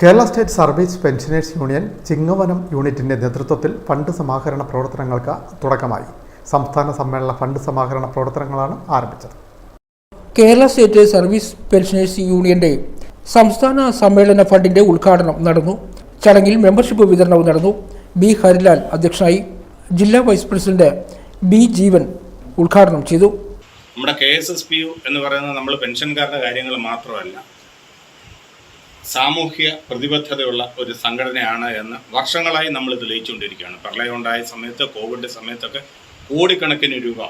Kerala state service pensioners union Chingavanam യൂണിറ്റിന്റെ നേതൃത്വത്തിൽ fund സമാഹരണ പ്രവർത്തനങ്ങൾക്ക് തുടക്കമായി. സംസ്ഥാന സമ്മേളന ഫണ്ട് സമാഹരണ പ്രവർത്തനങ്ങളാണ് ആരംഭിച്ചത്. കേരള സ്റ്റേറ്റ് സർവീസ് പെൻഷനേഴ്സ് യൂണിയന്റെ സംസ്ഥാന സമ്മേളന ഫണ്ടിന്റെ ഉദ്ഘാടനം നടന്നു. ചടങ്ങിൽ മെമ്പർഷിപ്പ് വിതരണവും നടന്നു. ബി ഹരിലാൽ അധ്യക്ഷനായി ജില്ലാ വൈസ് പ്രസിഡന്റ് ബി ജീവൻ ഉദ്ഘാടനം ചെയ്തു. നമ്മുടെ K S S P U എന്ന് പറയുന്നത് നമ്മൾ പെൻഷൻകാരുടെ കാര്യങ്ങൾ മാത്രമല്ല. സാമൂഹ്യ പ്രതിബദ്ധതയുള്ള ഒരു സംഘടനയാണ് എന്ന് വർഷങ്ങളായി നമ്മൾ തെളിയിച്ചുകൊണ്ടിരിക്കുകയാണ്. പ്രളയം ഉണ്ടായ സമയത്ത് കോവിഡ് സമയത്തൊക്കെ കോടിക്കണക്കിന് രൂപ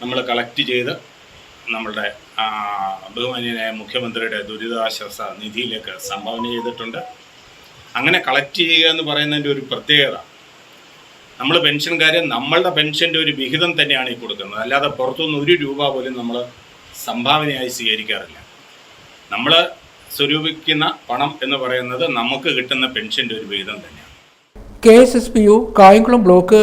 നമ്മൾ കളക്ട് ചെയ്ത് നമ്മളുടെ ബഹുമാന്യനായ മുഖ്യമന്ത്രിയുടെ ദുരിതാശ്വാസ നിധിയിലേക്ക് സംഭാവന ചെയ്തിട്ടുണ്ട്. അങ്ങനെ കളക്ട് ചെയ്യുക എന്ന് പറയുന്നതിന്റെ ഒരു പ്രത്യേകത നമ്മൾ പെൻഷൻകാർ നമ്മളുടെ പെൻഷന്റെ ഒരു വിഹിതം തന്നെയാണ് ഈ കൊടുക്കുന്നത്. അല്ലാതെ പുറത്തുനിന്ന് ഒരു രൂപ പോലും നമ്മൾ സംഭാവനയായി സ്വീകരിക്കാറില്ല. നമ്മൾ സ്വരൂപിക്കുന്ന പണം എന്ന് പറയുന്നത് നമുക്ക് കിട്ടുന്ന പെൻഷന്റെ ഒരു വിഹിതം തന്നെയാണ്. K S S P U Kayamkulam block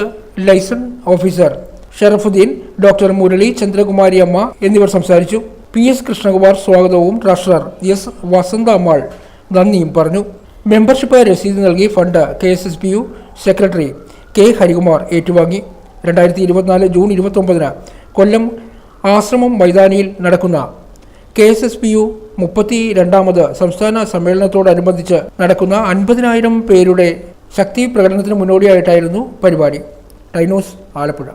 liaison officer Sharafuddeen doctor Murali Chandrakumari Amma എന്നിവർ സംസാരിച്ചു. പി എസ് കൃഷ്ണകുമാർ സ്വാഗതവും ട്രഷറർ എസ് വസന്ത അമ്മാൾ നന്ദിയും പറഞ്ഞു. മെമ്പർഷിപ്പ് രസീത് നൽകി fund K S S P U secretary K Harikumar ഏറ്റുവാങ്ങി. രണ്ടായിരത്തി ഇരുപത്തിനാല് ജൂൺ ഇരുപത്തൊമ്പതിന് കൊല്ലം ആശ്രമം മൈതാനിയിൽ നടക്കുന്ന K S S P U മുപ്പത്തി രണ്ടാമത് സംസ്ഥാന സമ്മേളനത്തോടനുബന്ധിച്ച് നടക്കുന്ന അൻപതിനായിരം പേരുടെ ശക്തി പ്രകടനത്തിന് മുന്നോടിയായിട്ടായിരുന്നു പരിപാടി. ടൈനോസ് ആലപ്പുഴ.